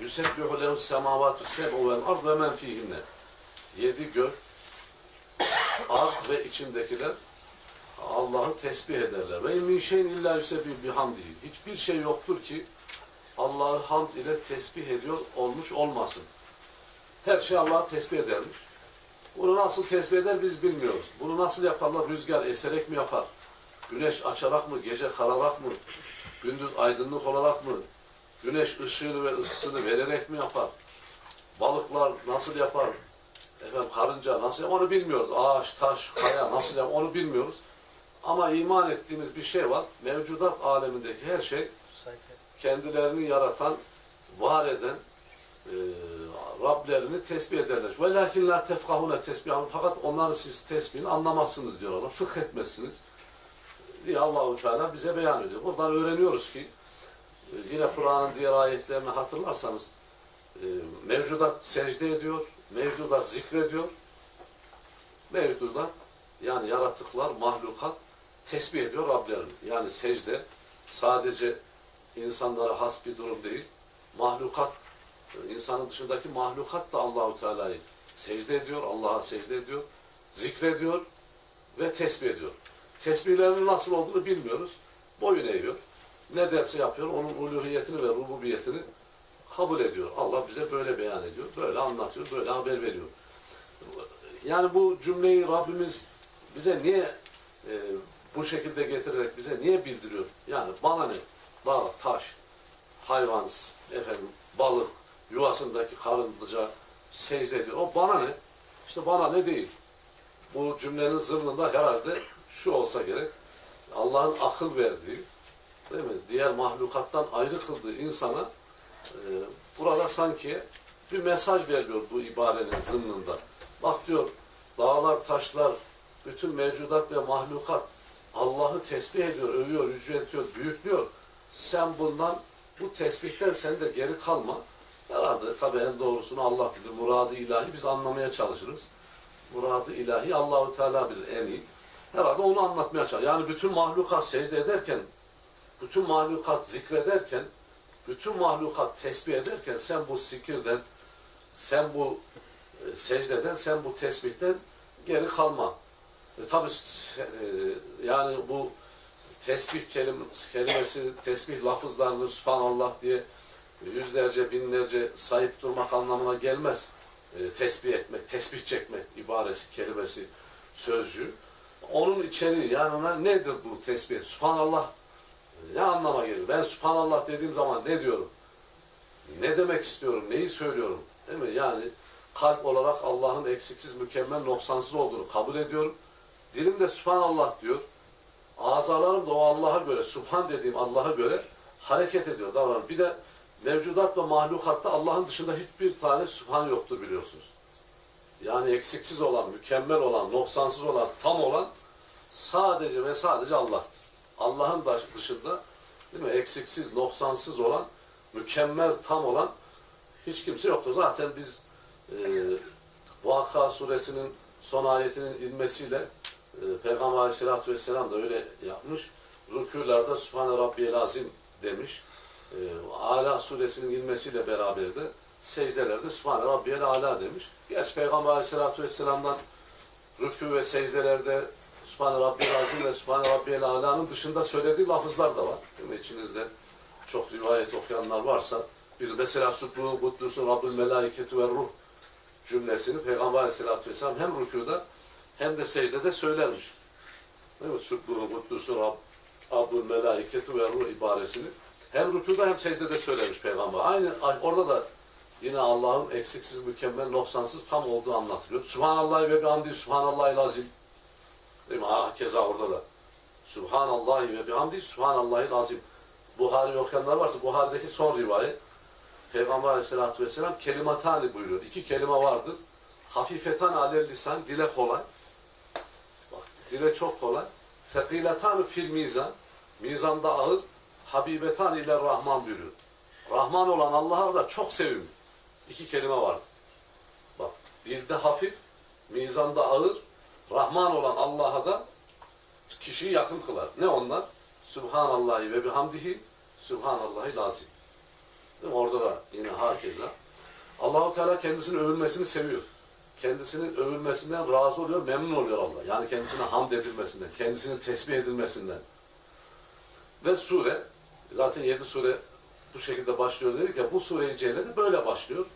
Yusebbihu lehu semavatu seb'u vel ard ve men fihinne. Yedi gök, arz ve içindekiler Allah'ı tesbih ederler. Ve min şeyin illa yusebbihu bihamdihi. Hiçbir şey yoktur ki Allah'ı hamd ile tesbih ediyor olmuş olmasın. Her şey Allah'ı tesbih edermiş. Bunu nasıl tesbih eder biz bilmiyoruz. Bunu nasıl yaparlar? Rüzgar eserek mi yapar? Güneş açarak mı? Gece kararak mı? Gündüz aydınlık olarak mı? Güneş ışığını ve ısısını vererek mi yapar? Balıklar nasıl yapar? Efendim karınca nasıl yapar? Onu bilmiyoruz. Ağaç, taş, kaya nasıl yapar? Onu bilmiyoruz. Ama iman ettiğimiz bir şey var. Mevcudat alemindeki her şey kendilerini yaratan, var eden e, Rablerini tesbih ederler. Ve lakin la tefkahune tesbihan fakat onları siz tesbihini anlamazsınız diyorlar. Fıkh etmezsiniz diye Allahu Teala bize beyan ediyor. Buradan öğreniyoruz ki yine Kur'an'ın diğer ayetlerini hatırlarsanız e, mevcudat secde ediyor, mevcudat zikrediyor. Mevcudat yani yaratıklar, mahlukat tesbih ediyor Rablerini. Yani secde sadece insanlara has bir durum değil. Mahlukat, e, insanın dışındaki mahlukat da Allahu Teala'yı secde ediyor, Allah'a secde ediyor, zikrediyor ve tesbih ediyor. Tesbihlerinin nasıl olduğunu bilmiyoruz. Boyun eğiyor. Ne derse yapıyor, onun uluhiyetini ve rububiyetini kabul ediyor. Allah bize böyle beyan ediyor, böyle anlatıyor, böyle haber veriyor. Yani bu cümleyi Rabbimiz bize niye e, bu şekilde getirerek bize niye bildiriyor? Yani bana ne? Dağ, taş, hayvan, efendim, balık, yuvasındaki karınca secde ediyor. O bana ne? İşte bana ne değil. Bu cümlenin zırnında herhalde şu olsa gerek. Allah'ın akıl verdiği, değil mi? Diğer mahlukattan ayrı kıldığı insana e, burada sanki bir mesaj veriliyor bu ibarenin zımnında. Bak diyor, dağlar, taşlar, bütün mevcudat ve mahlukat Allah'ı tesbih ediyor, övüyor, yüceltiyor, büyüklüyor. Sen bundan, bu tesbihten sen de geri kalma. Herhalde tabii en doğrusunu Allah bilir. Muradı ilahi biz anlamaya çalışırız. Muradı ilahi Allahu Teala bilir en iyi. Herhalde onu anlatmaya çalışıyor. Yani bütün mahlukat secde ederken, bütün mahlukat zikrederken, bütün mahlukat tesbih ederken sen bu zikirden, sen bu e, secdeden, sen bu tesbihten geri kalma. E, tabii e, yani bu tesbih kelim kelimesi, tesbih lafızlarını Subhanallah diye yüzlerce, binlerce sayıp durmak anlamına gelmez. E, tesbih etmek, tesbih çekmek ibaresi, kelimesi, sözcüğü. Onun içeriği yani nedir bu tesbih? Subhanallah ne anlama gelir? Ben Subhanallah dediğim zaman ne diyorum? Ne demek istiyorum? Neyi söylüyorum? Değil mi? Yani kalp olarak Allah'ın eksiksiz, mükemmel, noksansız olduğunu kabul ediyorum. Dilim de Subhanallah diyor. Azalarım da o Allah'a göre, Subhan dediğim Allah'a göre hareket ediyor, davranıyor. Bir de mevcudat ve mahlukatta Allah'ın dışında hiçbir tane Subhan yoktur biliyorsunuz. Yani eksiksiz olan, mükemmel olan, noksansız olan, tam olan sadece ve sadece Allah'tır. Allah'ın dışında değil mi? eksiksiz, noksansız olan, mükemmel, tam olan hiç kimse yoktur. Zaten biz e, suresinin son ayetinin inmesiyle e, Peygamber aleyhissalatü vesselam da öyle yapmış. Rükûlarda Sübhane Rabbiyel Azim demiş. E, Ala suresinin inmesiyle beraber de secdelerde Sübhane Rabbiyel Ala demiş. Gerçi Peygamber aleyhissalatü vesselam'dan rükû ve secdelerde Sübhane Rabbiyel Azim ve Sübhane Rabbiyel Ala'nın dışında söylediği lafızlar da var. Değil mi? İçinizde çok rivayet okuyanlar varsa bir mesela Subbuhu Kuddusu Rabbül Melaiketu ve Ruh cümlesini Peygamber Aleyhisselatü Vesselam hem rükuda hem de secdede söylermiş. Değil mi? Subbuhu Kuddusu Rab, Rabbül Melaiketu ve Ruh ibaresini hem rükuda hem secdede söylemiş Peygamber. Aynı orada da yine Allah'ın eksiksiz, mükemmel, noksansız tam olduğu anlatılıyor. Subhanallah ve bihamdi Subhanallahil azim. Değil mi? Ha, keza orada da. Subhanallah ve bihamdi Subhanallahil azim. Buhari okuyanlar varsa Buhari'deki son rivayet Peygamber aleyhissalatü vesselam kelimatani buyuruyor. İki kelime vardır. Hafifetan alel lisan, dile kolay. Bak, dile çok kolay. Fekiletan fil mizan, mizanda ağır. Habibetan ile Rahman buyuruyor. Rahman olan Allah'a da çok sevimli. İki kelime var. Bak, dilde hafif, mizanda ağır. Rahman olan Allah'a da kişiyi yakın kılar. Ne onlar? Subhanallahi ve bihamdihi, Subhanallahi lazim. Değil mi? Orada da yine hakeza. Allahu Teala kendisinin övülmesini seviyor. Kendisinin övülmesinden razı oluyor, memnun oluyor Allah. Yani kendisine hamd edilmesinden, kendisinin tesbih edilmesinden. Ve sure, zaten yedi sure bu şekilde başlıyor dedik ya, bu sure-i Celle böyle başlıyor.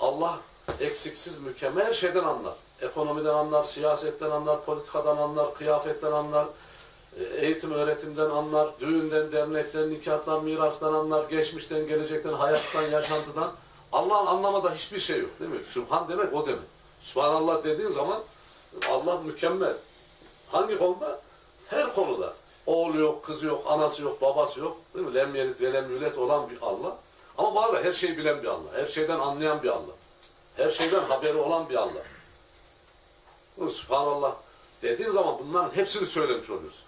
Allah eksiksiz, mükemmel her şeyden anlar. Ekonomiden anlar, siyasetten anlar, politikadan anlar, kıyafetten anlar, eğitim öğretimden anlar, düğünden, dernekten, nikahtan, mirastan anlar, geçmişten, gelecekten, hayattan, yaşantıdan. Allah'ın anlamada hiçbir şey yok değil mi? Sübhan demek o demek. Subhanallah dediğin zaman Allah mükemmel. Hangi konuda? Her konuda. Oğlu yok, kızı yok, anası yok, babası yok. Değil mi? Lem yelit ve lem yulet olan bir Allah. Ama bu arada her şeyi bilen bir Allah. Her şeyden anlayan bir Allah. Her şeyden haberi olan bir Allah. Subhanallah dediğin zaman bunların hepsini söylemiş oluyorsun.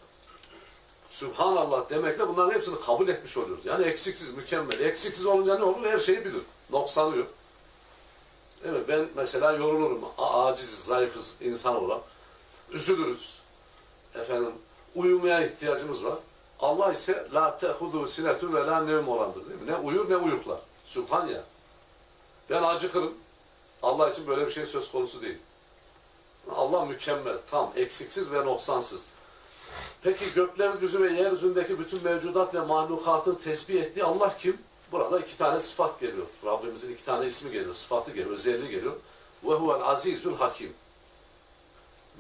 Subhanallah demekle bunların hepsini kabul etmiş oluyoruz. Yani eksiksiz, mükemmel. Eksiksiz olunca ne olur? Her şeyi bilir. Noksanı yok. Evet ben mesela yorulurum. Aciz, zayıfız insan olarak. Üzülürüz. Efendim uyumaya ihtiyacımız var. Allah ise la tehudu sinetu ve la nevm olandır değil mi? Ne uyur ne uyuklar. Sübhan ya. Ben acıkırım. Allah için böyle bir şey söz konusu değil. Allah mükemmel, tam, eksiksiz ve noksansız. Peki göklerin ve yeryüzündeki bütün mevcudat ve mahlukatın tesbih ettiği Allah kim? Burada iki tane sıfat geliyor. Rabbimizin iki tane ismi geliyor, sıfatı geliyor, özelliği geliyor. Ve huvel azizül hakim.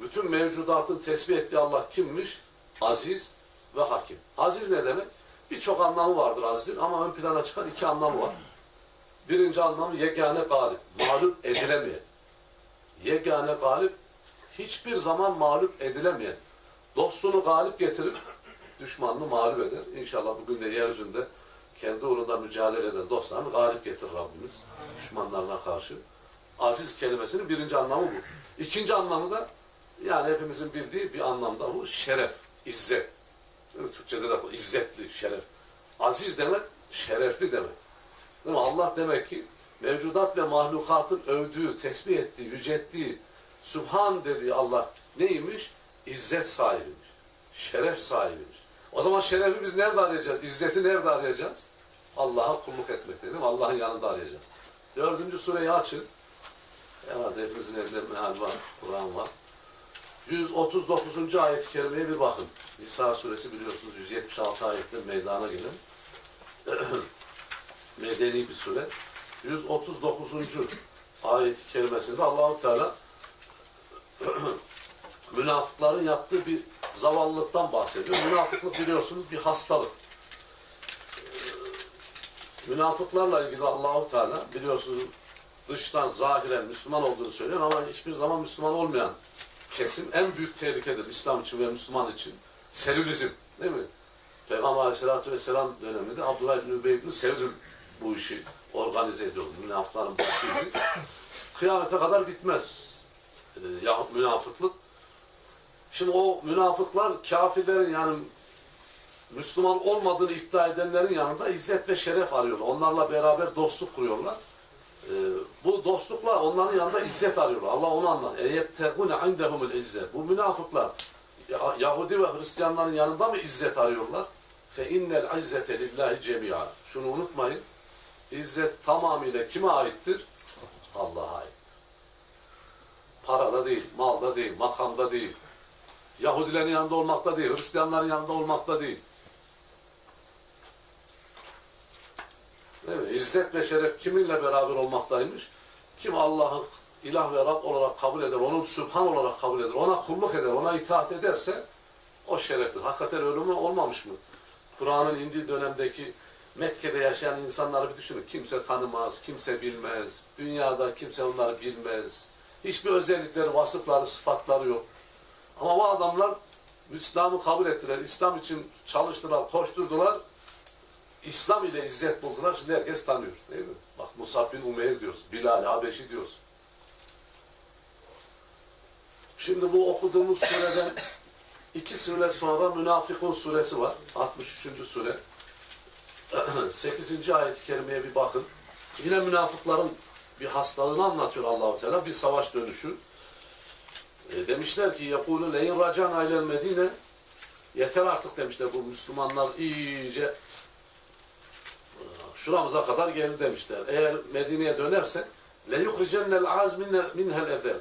Bütün mevcudatın tesbih ettiği Allah kimmiş? Aziz ve hakim. Aziz ne demek? Birçok anlamı vardır azizin ama ön plana çıkan iki anlamı var. Birinci anlamı yegane galip, mağlup edilemeyen. Yegane galip, hiçbir zaman mağlup edilemeyen. Dostunu galip getirip düşmanını mağlup eder. İnşallah bugün de yeryüzünde kendi uğrunda mücadele eden dostlarını galip getirir Rabbimiz düşmanlarına karşı. Aziz kelimesinin birinci anlamı bu. İkinci anlamı da yani hepimizin bildiği bir anlamda bu şeref, izzet. Değil mi? Türkçe'de de bu izzetli, şeref. Aziz demek, şerefli demek. Değil mi? Allah demek ki mevcudat ve mahlukatın övdüğü, tesbih ettiği, yücelttiği, Sübhan dediği Allah neymiş? İzzet sahibiymiş. Şeref sahibiymiş. O zaman şerefi biz nerede arayacağız? İzzeti nerede arayacağız? Allah'a kulluk etmekte değil mi? Allah'ın yanında arayacağız. Dördüncü sureyi açın. Herhalde hepimizin evinde meal var, Kur'an var. 139. ayet-i kerimeye bir bakın. Nisa suresi biliyorsunuz 176 ayette meydana gelen medeni bir sure. 139. ayet-i kerimesinde Allahu Teala münafıkların yaptığı bir zavallılıktan bahsediyor. Münafıklık biliyorsunuz bir hastalık. Münafıklarla ilgili Allahu Teala biliyorsunuz dıştan zahiren Müslüman olduğunu söylüyor ama hiçbir zaman Müslüman olmayan kesim en büyük tehlikedir İslam için ve Müslüman için. Selülizm değil mi? Peygamber Aleyhisselatü Vesselam döneminde Abdullah İbni Übey İbni Selül bu işi organize ediyordu. Münafıkların başıydı. Kıyamete kadar bitmez. Ee, yahut münafıklık. Şimdi o münafıklar kafirlerin yani Müslüman olmadığını iddia edenlerin yanında izzet ve şeref arıyorlar. Onlarla beraber dostluk kuruyorlar. Ee, bu dostlukla onların yanında izzet arıyorlar. Allah onu anlar. اَيَبْتَغُنَ عِنْدَهُمُ الْاِزَّةِ Bu münafıklar Ya- Yahudi ve Hristiyanların yanında mı izzet arıyorlar? فَاِنَّ الْعِزَّةَ لِلّٰهِ جَمِيعًا Şunu unutmayın. İzzet tamamıyla kime aittir? Allah'a ait. Parada değil, malda değil, makamda değil. Yahudilerin yanında olmakta değil, Hristiyanların yanında olmakta değil. Değil mi? İzzet ve şeref kiminle beraber olmaktaymış? Kim Allah'ı ilah ve Rab olarak kabul eder, onu Sübhan olarak kabul eder, ona kulluk eder, ona itaat ederse o şereftir. Hakikaten öyle mi olmamış mı? Kur'an'ın indiği dönemdeki Mekke'de yaşayan insanları bir düşünün. Kimse tanımaz, kimse bilmez. Dünyada kimse onları bilmez. Hiçbir özellikleri, vasıfları, sıfatları yok. Ama o adamlar İslam'ı kabul ettiler. İslam için çalıştılar, koşturdular. İslam ile izzet buldular. Şimdi herkes tanıyor. Değil mi? Bak Musab bin Umeyr diyoruz. Bilal, Habeşi diyoruz. Şimdi bu okuduğumuz sureden iki sure sonra Münafıkun suresi var. 63. sure. 8. ayet-i kerimeye bir bakın. Yine münafıkların bir hastalığını anlatıyor Allahu Teala bir savaş dönüşü. E, demişler ki yekulu leyin racan ailen Medine yeter artık demişler bu Müslümanlar iyice e, şuramıza kadar geldi demişler. Eğer Medine'ye dönerse le yuhricennel az minhel edel.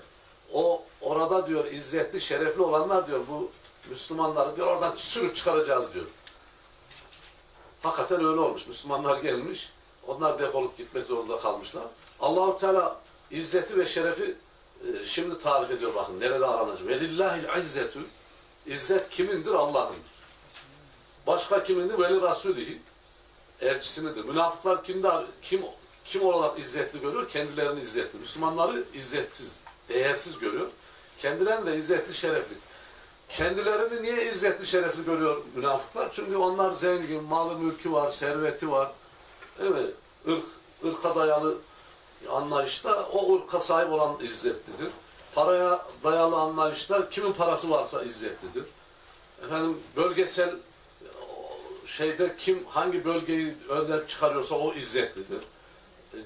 O orada diyor izzetli, şerefli olanlar diyor bu Müslümanları diyor oradan sürüp çıkaracağız diyor. Hakikaten öyle olmuş. Müslümanlar gelmiş. Onlar defolup gitmek zorunda kalmışlar. Allahu Teala izzeti ve şerefi e, şimdi tarif ediyor bakın nerede aranacak. Velillahil izzetü İzzet kimindir? Allah'ındır. Başka kimindir? Veli Rasulihi. Elçisinidir. Münafıklar kimde, kim kim olarak izzetli görüyor? Kendilerini izzetli. Müslümanları izzetsiz, değersiz görüyor. Kendilerini de izzetli, şerefli. Kendilerini niye izzetli, şerefli görüyor münafıklar? Çünkü onlar zengin, malı, mülkü var, serveti var. Evet, ırk, ırka dayalı anlayışta o ırka sahip olan izzetlidir. Paraya dayalı anlayışta kimin parası varsa izzetlidir. Efendim bölgesel o şeyde kim hangi bölgeyi önden çıkarıyorsa o izzetlidir.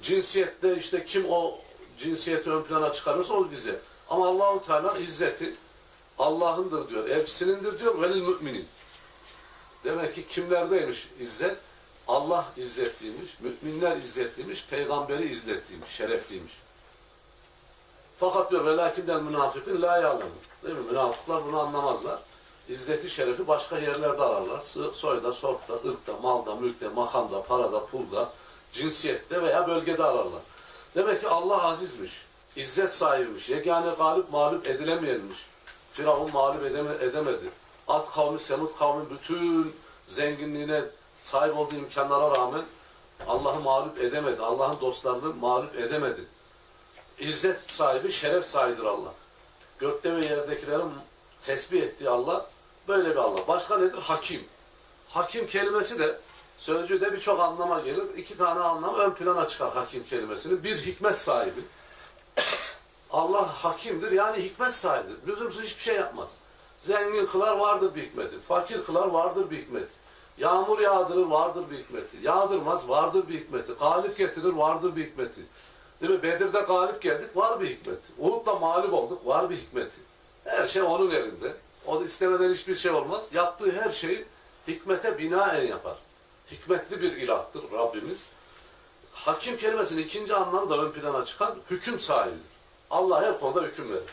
Cinsiyette işte kim o cinsiyeti ön plana çıkarıyorsa o izzet. Ama Allahu Teala izzeti Allah'ındır diyor, elçisinindir diyor, velil müminin. Demek ki kimlerdeymiş izzet? Allah izzetliymiş, müminler izzetliymiş, peygamberi izzetliymiş, şerefliymiş. Fakat diyor velakinden münafıkın la ya'lemun. Değil mi? Münafıklar bunu anlamazlar. İzzeti şerefi başka yerlerde ararlar. Soyda, sorkta, ırkta, malda, mülkte, makamda, parada, pulda, cinsiyette veya bölgede ararlar. Demek ki Allah azizmiş. İzzet sahibiymiş. Yegane galip mağlup edilemeyenmiş. Firavun mağlup edeme, edemedi. At kavmi, Semud kavmi bütün zenginliğine sahip olduğu imkanlara rağmen Allah'ı mağlup edemedi. Allah'ın dostlarını mağlup edemedi. İzzet sahibi, şeref sahibidir Allah. Gökte ve yerdekilerin tesbih ettiği Allah böyle bir Allah. Başka nedir? Hakim. Hakim kelimesi de sözcüğde birçok anlama gelir. İki tane anlam ön plana çıkar hakim kelimesini. Bir hikmet sahibi. Allah hakimdir yani hikmet sahibidir. Lüzumsuz hiçbir şey yapmaz. Zengin kılar vardır bir hikmeti. Fakir kılar vardır bir hikmeti. Yağmur yağdırır vardır bir hikmeti. Yağdırmaz vardır bir hikmeti. Galip getirir vardır bir hikmeti. Değil mi? Bedir'de galip geldik var bir hikmeti. Uhud'da mağlup olduk var bir hikmeti. Her şey onun elinde. O da istemeden hiçbir şey olmaz. Yaptığı her şeyi hikmete binaen yapar. Hikmetli bir ilahtır Rabbimiz. Hakim kelimesinin ikinci anlamı da ön plana çıkan hüküm sahibidir. Allah her konuda hüküm verir.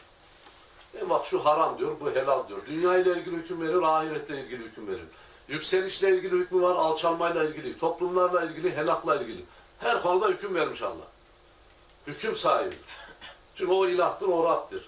E bak şu haram diyor, bu helal diyor. Dünya ile ilgili hüküm verir, ahiretle ilgili hüküm verir. Yükselişle ilgili hükmü var, alçalmayla ilgili, toplumlarla ilgili, helakla ilgili. Her konuda hüküm vermiş Allah. Hüküm sahibi. Çünkü o ilahtır, o Rab'dir.